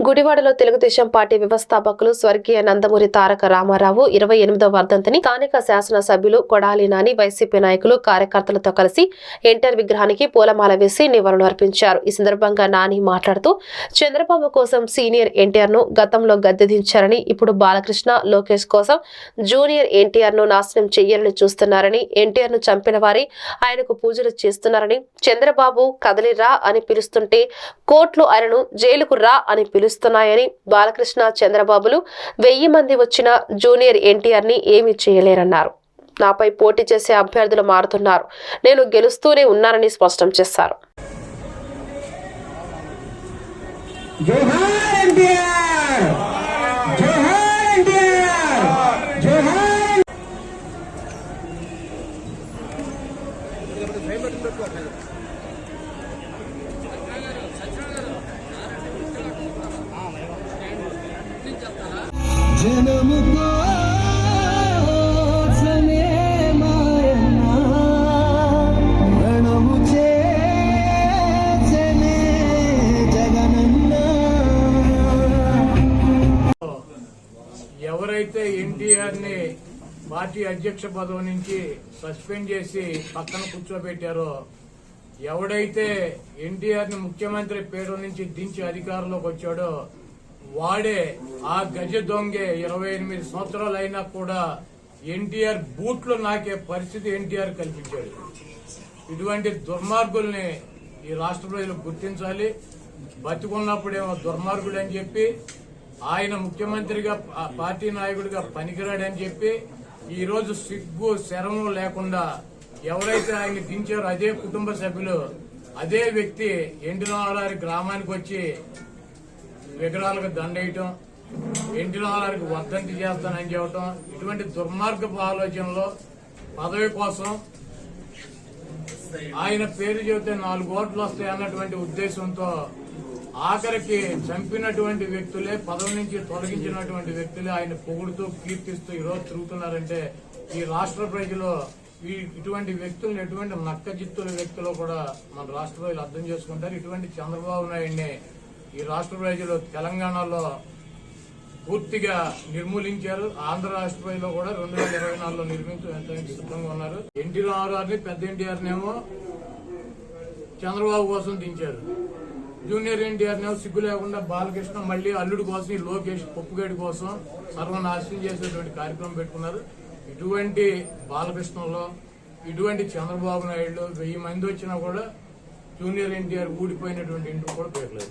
గుడివాడలో తెలుగుదేశం పార్టీ వ్యవస్థాపకులు స్వర్గీయ నందమూరి తారక రామారావు ఇరవై ఎనిమిదో వర్ధంతిని స్థానిక శాసనసభ్యులు కొడాలి నాని వైసీపీ నాయకులు కార్యకర్తలతో కలిసి ఎన్టీఆర్ విగ్రహానికి పూలమాల వేసి నివాళులు అర్పించారు. ఈ సందర్భంగా నాని మాట్లాడుతూ చంద్రబాబు కోసం సీనియర్ ఎన్టీఆర్ను గతంలో గద్దెదించారని ఇప్పుడు బాలకృష్ణ లోకేష్ కోసం జూనియర్ ఎన్టీఆర్ను నాశనం చెయ్యాలని చూస్తున్నారని ఎన్టీఆర్ను చంపిన వారి ఆయనకు పూజలు చేస్తున్నారని చంద్రబాబు కదలిరా అని పిలుస్తుంటే కోర్టులు ఆయనను జైలుకు రా అని పిలుస్తున్నాయని బాలకృష్ణ చంద్రబాబులు వెయ్యి మంది వచ్చిన జూనియర్ ఎన్టీఆర్ని ఏమీ చేయలేరన్నారు. నాపై పోటీ చేసే అభ్యర్థులు మారుతున్నారు. నేను గెలుస్తూనే ఉన్నానని స్పష్టం చేశారు. Thank you. జగనన్న ఎవరైతే ఎన్టీఆర్ని పార్టీ అధ్యక్ష పదవి నుంచి సస్పెండ్ చేసి పక్కన కూర్చోబెట్టారో ఎవడైతే ఎన్టీఆర్ని ముఖ్యమంత్రి పేరు నుంచి దించి అధికారంలోకి వచ్చాడో వాడే ఆ గజ దొంగే ఇరవై ఎనిమిది సంవత్సరాలు అయినా కూడా ఎన్టీఆర్ బూట్లు నాకే పరిస్థితి ఎన్టీఆర్ కల్పించాడు. ఇటువంటి దుర్మార్గుల్ని ఈ రాష్ట్ర ప్రజలు గుర్తించాలి. బతికున్నప్పుడేమో దుర్మార్గుడు అని చెప్పి ఆయన ముఖ్యమంత్రిగా పార్టీ నాయకుడిగా పనికిరాడని చెప్పి ఈ రోజు సిగ్గు శరము లేకుండా ఎవరైతే ఆయన దించారో అదే కుటుంబ సభ్యులు అదే వ్యక్తి ఎండినాలారి గ్రామానికి వచ్చి విగ్రహాలకు దండేయటం ఎండినాలారికి వర్ధంతి చేస్తానని చెప్పటం ఇటువంటి దుర్మార్గపు ఆలోచనలో పదవి కోసం ఆయన పేరు చెబితే నాలుగు ఓట్లు వస్తాయి అన్నటువంటి ఉద్దేశంతో ఆఖరికి చంపినటువంటి వ్యక్తులే పదవి నుంచి తొలగించినటువంటి వ్యక్తులే ఆయన పొగుడుతూ కీర్తిస్తూ ఈరోజు తిరుగుతున్నారంటే ఈ రాష్ట్ర ప్రజలు ఈ ఇటువంటి వ్యక్తులు ఎటువంటి నక్కజిత్తుల వ్యక్తులు కూడా మన రాష్ట్ర ప్రజలు అర్థం చేసుకుంటారు. ఇటువంటి చంద్రబాబు నాయుడిని ఈ రాష్ట్ర ప్రజలు తెలంగాణలో పూర్తిగా నిర్మూలించారు. ఆంధ్ర రాష్ట్ర కూడా రెండు వేల ఇరవై నాలుగులో నిర్మించడానికి సిద్ధంగా ఉన్నారు. ఎన్టీ రామారావుని పెద్ద ఎన్టీఆర్ నేమో చంద్రబాబు కోసం దించారు. జూనియర్ ఎన్టీఆర్ నేమో సిగ్గు లేకుండా బాలకృష్ణ మళ్ళీ అల్లుడు కోసం ఈ లోకేష్ పప్పుగడి కోసం సర్వనాశనం చేసేటువంటి కార్యక్రమం పెట్టుకున్నారు. ఇటువంటి బాలకృష్ణలో ఇటువంటి చంద్రబాబు నాయుడు వెయ్యి మంది వచ్చినా కూడా జూనియర్ ఎన్టీఆర్ ఊడిపోయినటువంటి ఇంటికి కూడా పేర్లేదు.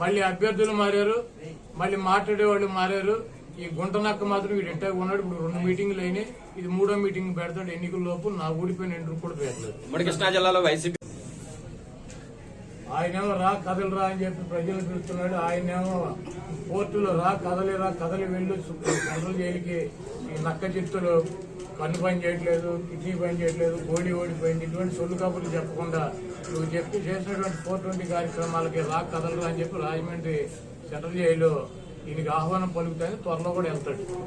మళ్ళీ అభ్యర్థులు మారారు మళ్ళీ మాట్లాడే వాళ్ళు మారారు. ఈ గుంటనక్క మాత్రం వీడు ఎట్టా ఉన్నాడు ఇప్పుడు రెండు మీటింగ్లు అయినాయి. ఇది మూడో మీటింగ్ పెడతాడు ఎన్నికల లోపు. నా ఊడిపోయిన ఎండ్రు కూడా పెట్టలేదు. ఉమ్మడి కృష్ణా జిల్లాలో వైసీపీ ఆయనేమో రా కథలు రా అని చెప్పి ప్రజలు పిలుస్తున్నాడు. ఆయనేమో కోర్టులో రా కథలు రా కథలు వెళ్ళు సెంట్రల్ జైలుకి ఈ నక్క చిత్తులు కన్ను పని చేయట్లేదు కిడ్నీ పని చేయట్లేదు గోడి ఓడిపోయింది. ఇటువంటి సొల్లు కబుర్లు చెప్పకుండా నువ్వు చెప్పి చేసినటువంటి ఫోర్ ట్వంటీ కార్యక్రమాలకి రా కథలు అని చెప్పి రాజమండ్రి సెంట్రల్ జైలు దీనికి ఆహ్వానం పలుకుతాయని త్వరలో కూడా వెళ్తాడు.